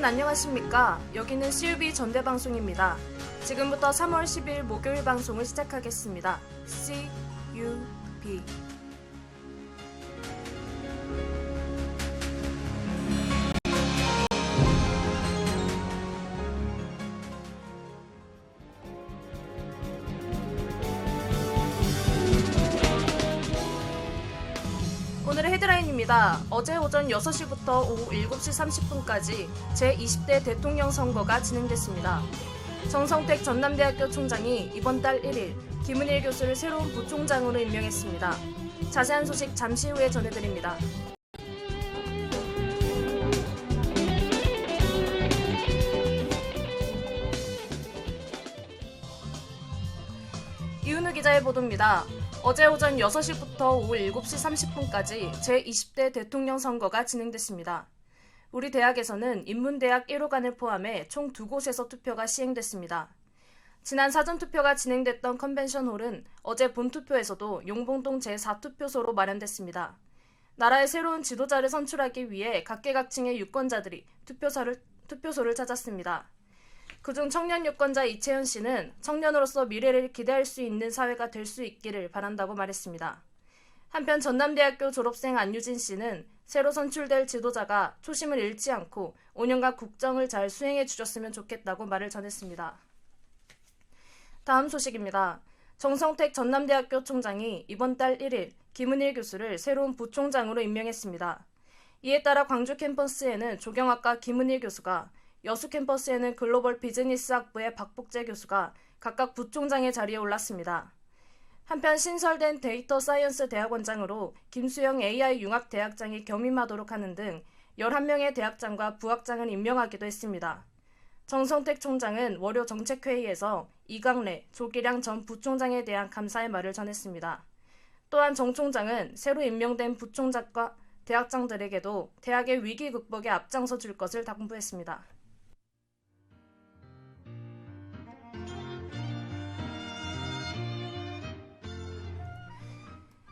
여러분 안녕하십니까? 여기는 CUB 전대 방송입니다. 지금부터 3월 10일 목요일 방송을 시작하겠습니다. CUB 헤드라인입니다. 어제 오전 6시부터 오후 7시 30분까지 제20대 대통령 선거가 진행됐습니다. 정성택 전남대학교 총장이 이번 달 1일 김은일 교수를 새로운 부총장으로 임명했습니다. 자세한 소식 잠시 후에 전해드립니다. 이은우 기자의 보도입니다. 어제 오전 6시부터 오후 7시 30분까지 제20대 대통령 선거가 진행됐습니다. 우리 대학에서는 인문대학 1호관을 포함해 총 두 곳에서 투표가 시행됐습니다. 지난 사전투표가 진행됐던 컨벤션홀은 어제 본투표에서도 용봉동 제4투표소로 마련됐습니다. 나라의 새로운 지도자를 선출하기 위해 각계각층의 유권자들이 투표소를, 투표소를 찾았습니다. 그중 청년 유권자 이채연 씨는 청년으로서 미래를 기대할 수 있는 사회가 될 수 있기를 바란다고 말했습니다. 한편 전남대학교 졸업생 안유진 씨는 새로 선출될 지도자가 초심을 잃지 않고 5년간 국정을 잘 수행해 주셨으면 좋겠다고 말을 전했습니다. 다음 소식입니다. 정성택 전남대학교 총장이 이번 달 1일 김은일 교수를 새로운 부총장으로 임명했습니다. 이에 따라 광주 캠퍼스에는 조경학과 김은일 교수가 여수 캠퍼스에는 글로벌 비즈니스 학부의 박복재 교수가 각각 부총장의 자리에 올랐습니다. 한편 신설된 데이터 사이언스 대학원장으로 김수영 AI 융합대학장이 겸임하도록 하는 등 11명의 대학장과 부학장을 임명하기도 했습니다. 정성택 총장은 월요 정책회의에서 이강래, 조기량 전 부총장에 대한 감사의 말을 전했습니다. 또한 정 총장은 새로 임명된 부총장과 대학장들에게도 대학의 위기 극복에 앞장서 줄 것을 당부했습니다.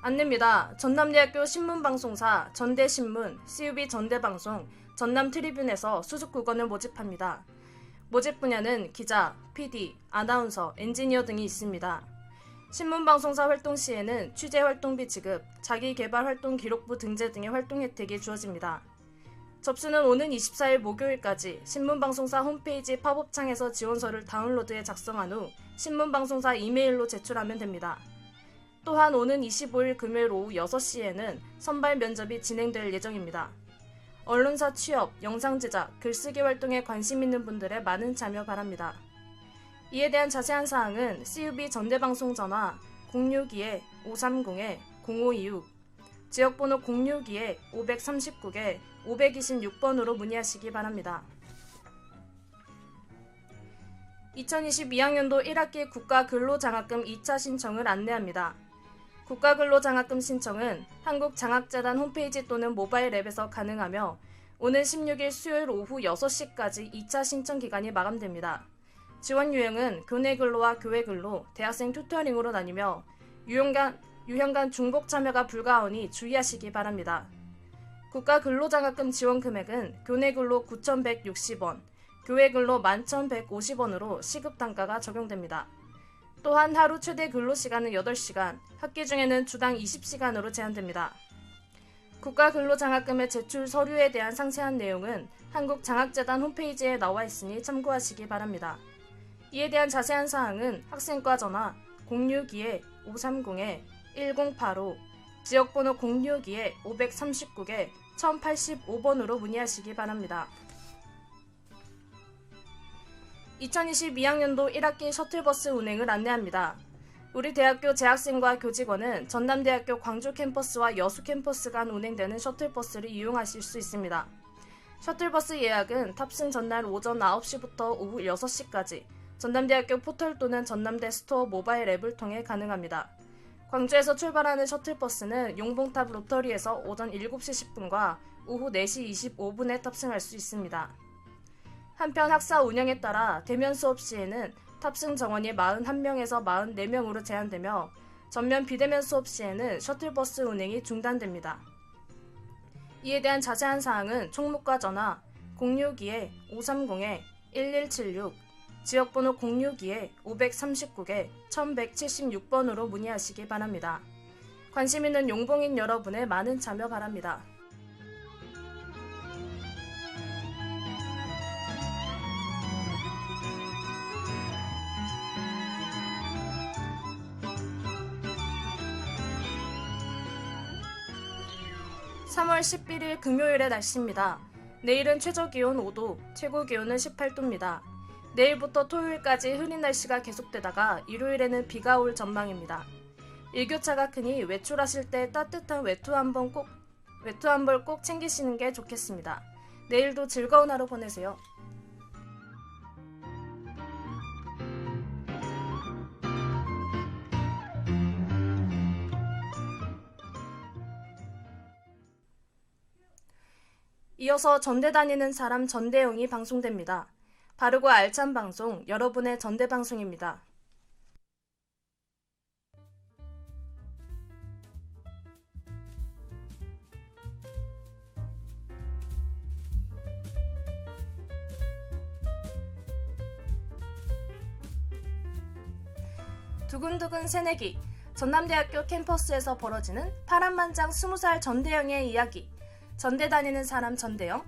안내입니다. 전남대학교 신문방송사 전대신문, CUB 전대방송, 전남트리뷴에서 수습국원을 모집합니다. 모집 분야는 기자, PD, 아나운서, 엔지니어 등이 있습니다. 신문방송사 활동 시에는 취재활동비 지급, 자기개발활동 기록부 등재 등의 활동 혜택이 주어집니다. 접수는 오는 24일 목요일까지 신문방송사 홈페이지 팝업창에서 지원서를 다운로드해 작성한 후 신문방송사 이메일로 제출하면 됩니다. 또한 오는 25일 금요일 오후 6시에는 선발 면접이 진행될 예정입니다. 언론사 취업, 영상 제작, 글쓰기 활동에 관심 있는 분들의 많은 참여 바랍니다. 이에 대한 자세한 사항은 CUB 전대방송 전화 062-530-0526, 지역번호 062-539개 526번으로 문의하시기 바랍니다. 2022학년도 1학기 국가근로장학금 2차 신청을 안내합니다. 국가근로장학금 신청은 한국장학재단 홈페이지 또는 모바일 앱에서 가능하며 오는 16일 수요일 오후 6시까지 2차 신청 기간이 마감됩니다. 지원 유형은 교내 근로와 교외 근로, 대학생 튜터링으로 나뉘며 유형간, 유형간 중복 참여가 불가하오니 주의하시기 바랍니다. 국가 근로장학금 지원 금액은 교내 근로 9,160원, 교외 근로 11,150원으로 시급 단가가 적용됩니다. 또한 하루 최대 근로 시간은 8시간, 학기 중에는 주당 20시간으로 제한됩니다. 국가근로장학금의 제출 서류에 대한 상세한 내용은 한국장학재단 홈페이지에 나와 있으니 참고하시기 바랍니다. 이에 대한 자세한 사항은 학생과 전화 062-530-1085, 지역번호 062-539개 1085번으로 문의하시기 바랍니다. 2022학년도 1학기 셔틀버스 운행을 안내합니다. 우리 대학교 재학생과 교직원은 전남대학교 광주 캠퍼스와 여수 캠퍼스 간 운행되는 셔틀버스를 이용하실 수 있습니다. 셔틀버스 예약은 탑승 전날 오전 9시부터 오후 6시까지 전남대학교 포털 또는 전남대 스토어 모바일 앱을 통해 가능합니다. 광주에서 출발하는 셔틀버스는 용봉탑 로터리에서 오전 7시 10분과 오후 4시 25분에 탑승할 수 있습니다. 한편 학사 운영에 따라 대면 수업 시에는 탑승 정원이 41명에서 44명으로 제한되며 전면 비대면 수업 시에는 셔틀버스 운행이 중단됩니다. 이에 대한 자세한 사항은 총무과 전화 062-530-1176 지역번호 062-539개 1176번으로 문의하시기 바랍니다. 관심 있는 용봉인 여러분의 많은 참여 바랍니다. (3월 11일) 금요일의 날씨입니다. 내일은 최저 기온 5도, 최고 기온은 18도입니다. 내일부터 토요일까지 흐린 날씨가 계속되다가 일요일에는 비가 올 전망입니다. 일교차가 크니 외출하실 때 따뜻한 외투 한번 꼭 외투 한 벌 꼭 챙기시는 게 좋겠습니다. 내일도 즐거운 하루 보내세요. 이어서 전대 다니는 사람 전대영이 방송됩니다. 바르고 알찬 방송, 여러분의 전대 방송입니다. 두근두근 새내기 전남대학교 캠퍼스에서 벌어지는 파란만장 20살 전대영의 이야기 전대 다니는 사람 전대영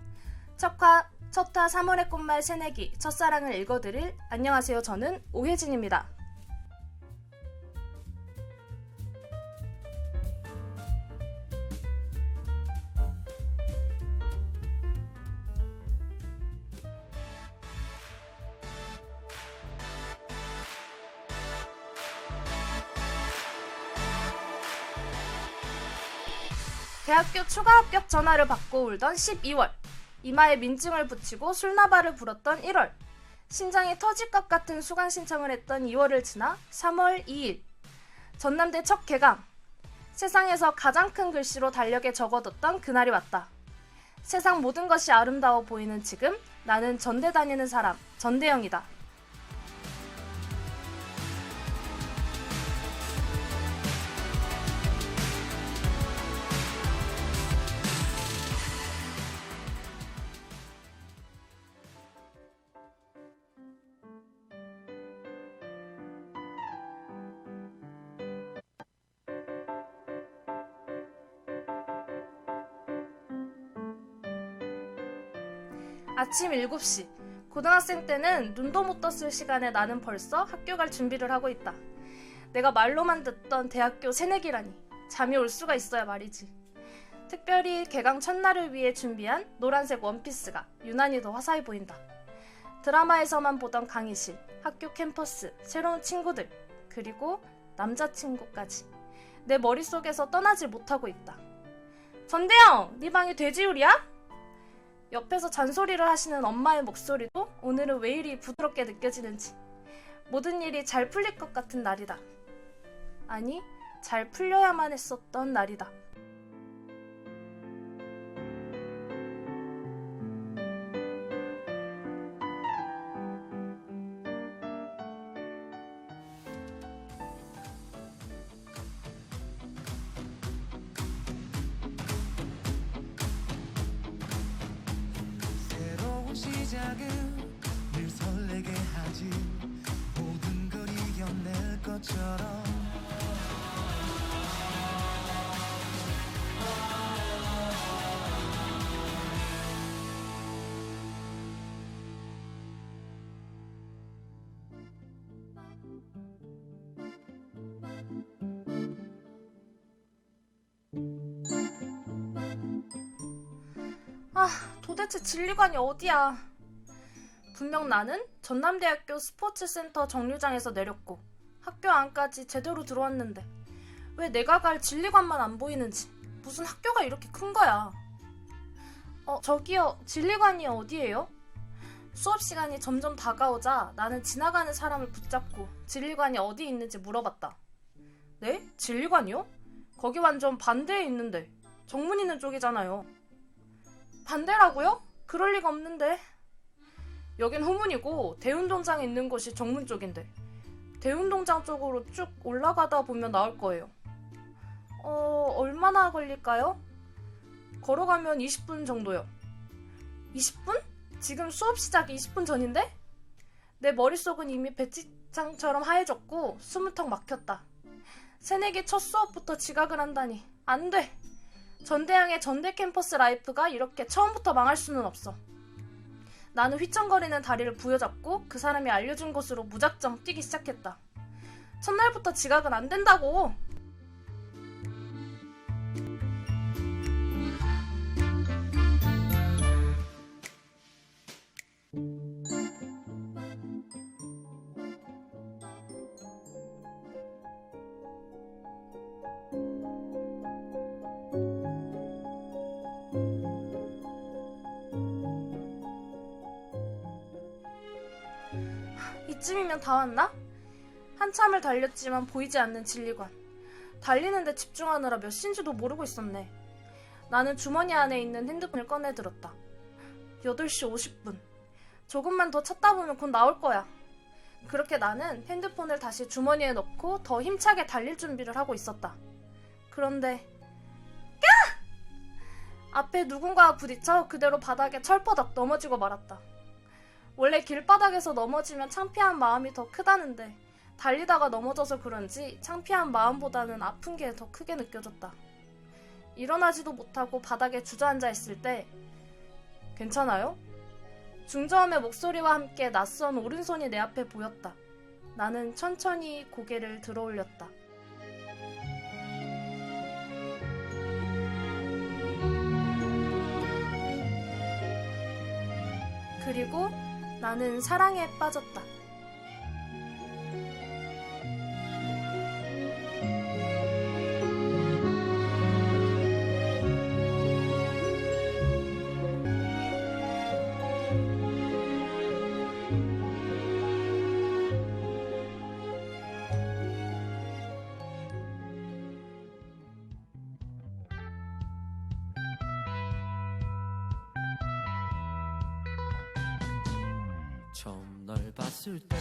첫화 첫화 3월의 꽃말 새내기 첫사랑을 읽어드릴 안녕하세요 저는 오혜진입니다. 대학교 추가 합격 전화를 받고 울던 12월 이마에 민증을 붙이고 술나발을 불었던 1월 심장이 터질 것 같은 수강 신청을 했던 2월을 지나 3월 2일 전남대 첫 개강 세상에서 가장 큰 글씨로 달력에 적어뒀던 그날이 왔다. 세상 모든 것이 아름다워 보이는 지금 나는 전대 다니는 사람 전대영이다. 아침 7시. 고등학생 때는 눈도 못 떴을 시간에 나는 벌써 학교 갈 준비를 하고 있다. 내가 말로만 듣던 대학교 새내기라니. 잠이 올 수가 있어야 말이지. 특별히 개강 첫날을 위해 준비한 노란색 원피스가 유난히 더 화사해 보인다. 드라마에서만 보던 강의실, 학교 캠퍼스, 새로운 친구들, 그리고 남자친구까지. 내 머릿속에서 떠나질 못하고 있다. 전대영, 네 방이 돼지우리야? 옆에서 잔소리를 하시는 엄마의 목소리도 오늘은 왜 이리 부드럽게 느껴지는지 모든 일이 잘 풀릴 것 같은 날이다. 아니, 잘 풀려야만 했었던 날이다. 시작은 늘 설레게 하지 모든 걸 이겨낼 것처럼 아, 도대체 진리관이 어디야? 분명 나는 전남대학교 스포츠센터 정류장에서 내렸고 학교 안까지 제대로 들어왔는데 왜 내가 갈 진리관만 안 보이는지 무슨 학교가 이렇게 큰 거야? 어, 저기요, 진리관이 어디예요? 수업 시간이 점점 다가오자 나는 지나가는 사람을 붙잡고 진리관이 어디 있는지 물어봤다. 네? 진리관이요? 거기 완전 반대에 있는데 정문 있는 쪽이잖아요. 반대라고요? 그럴 리가 없는데. 여긴 후문이고 대운동장에 있는 곳이 정문 쪽인데 대운동장 쪽으로 쭉 올라가다 보면 나올 거예요. 어, 얼마나 걸릴까요? 걸어가면 20분 정도요. 20분? 지금 수업 시작 20분 전인데? 내 머릿속은 이미 배지장처럼 하얘졌고 숨은 턱 막혔다. 새내기 첫 수업부터 지각을 한다니 안 돼. 전대양의 전대 캠퍼스 라이프가 이렇게 처음부터 망할 수는 없어. 나는 휘청거리는 다리를 부여잡고 그 사람이 알려준 곳으로 무작정 뛰기 시작했다. 첫날부터 지각은 안 된다고. 이쯤이면 다 왔나? 한참을 달렸지만 보이지 않는 진리관. 달리는데 집중하느라 몇 시인지도 모르고 있었네. 나는 주머니 안에 있는 핸드폰을 꺼내 들었다. 8시 50분. 조금만 더 찾다 보면 곧 나올 거야. 그렇게 나는 핸드폰을 다시 주머니에 넣고 더 힘차게 달릴 준비를 하고 있었다. 그런데 까! 앞에 누군가와 부딪혀 그대로 바닥에 철퍼덕 넘어지고 말았다. 원래 길바닥에서 넘어지면 창피한 마음이 더 크다는데 달리다가 넘어져서 그런지 창피한 마음보다는 아픈 게 더 크게 느껴졌다. 일어나지도 못하고 바닥에 주저앉아 있을 때 괜찮아요? 중저음의 목소리와 함께 낯선 오른손이 내 앞에 보였다. 나는 천천히 고개를 들어 올렸다. 그리고 나는 사랑에 빠졌다. 봤을 때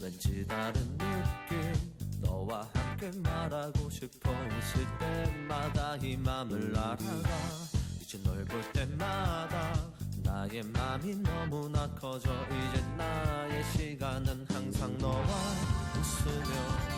왠지 다른 느낌. 너와 함께 말하고 싶었을 때마다 이 맘을 알아가. 이제 널 볼 때마다 나의 맘이 너무나 커져. 이제 나의 시간은 항상 너와 웃으며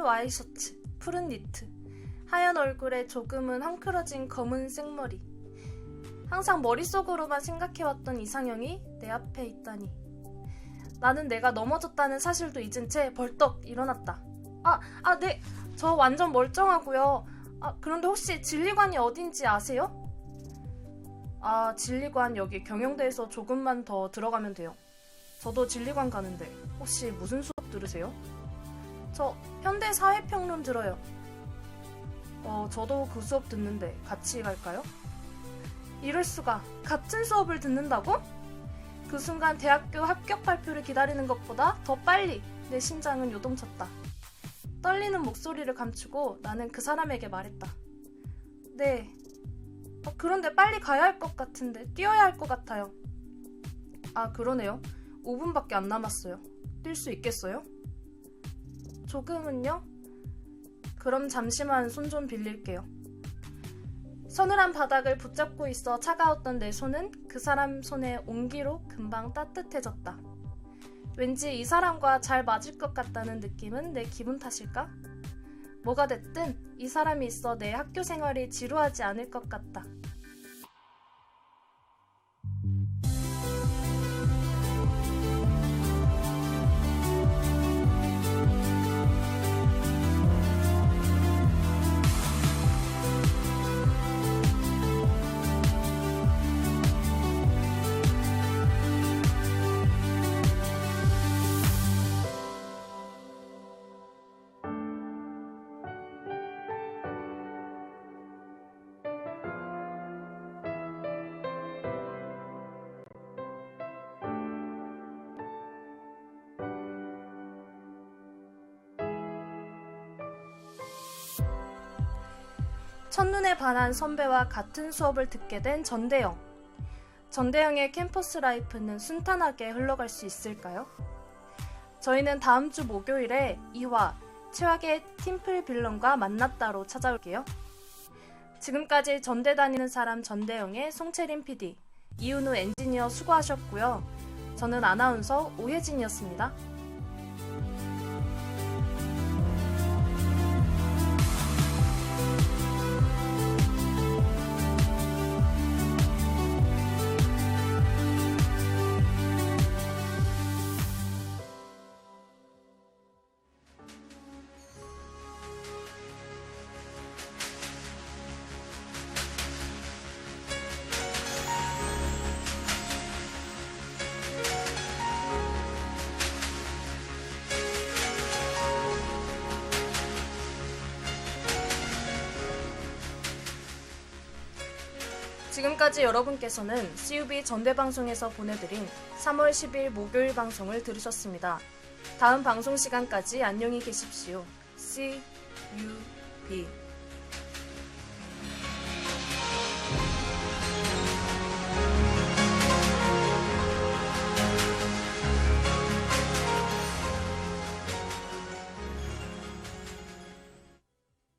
하얀 와이셔츠, 푸른 니트, 하얀 얼굴에 조금은 헝클어진 검은 생머리. 항상 머릿속으로만 생각해왔던 이상형이 내 앞에 있다니. 나는 내가 넘어졌다는 사실도 잊은 채 벌떡 일어났다. 아, 아, 네. 저 완전 멀쩡하고요. 아, 그런데 혹시 진리관이 어딘지 아세요? 아, 진리관 여기 경영대에서 조금만 더 들어가면 돼요. 저도 진리관 가는데 혹시 무슨 수업 들으세요? 저 현대 사회평론 들어요. 어, 저도 그 수업 듣는데 같이 갈까요? 이럴 수가 같은 수업을 듣는다고? 그 순간 대학교 합격 발표를 기다리는 것보다 더 빨리 내 심장은 요동쳤다. 떨리는 목소리를 감추고 나는 그 사람에게 말했다. 네. 어, 그런데 빨리 가야 할 것 같은데 뛰어야 할 것 같아요. 아 그러네요. 5분밖에 안 남았어요. 뛸 수 있겠어요? 조금은요? 그럼 잠시만 손 좀 빌릴게요. 서늘한 바닥을 붙잡고 있어 차가웠던 내 손은 그 사람 손의 온기로 금방 따뜻해졌다. 왠지 이 사람과 잘 맞을 것 같다는 느낌은 내 기분 탓일까? 뭐가 됐든 이 사람이 있어 내 학교 생활이 지루하지 않을 것 같다. 첫눈에 반한 선배와 같은 수업을 듣게 된 전대영. 전대영의 캠퍼스 라이프는 순탄하게 흘러갈 수 있을까요? 저희는 다음 주 목요일에 2화 최악의 팀플 빌런과 만났다로 찾아올게요. 지금까지 전대 다니는 사람 전대영의 송채림 PD, 이윤우 엔지니어 수고하셨고요. 저는 아나운서 오혜진이었습니다. 지금까지 여러분께서는 CUB 전대 방송에서 보내드린 3월 10일 목요일 방송을 들으셨습니다. 다음 방송 시간까지 안녕히 계십시오. CUB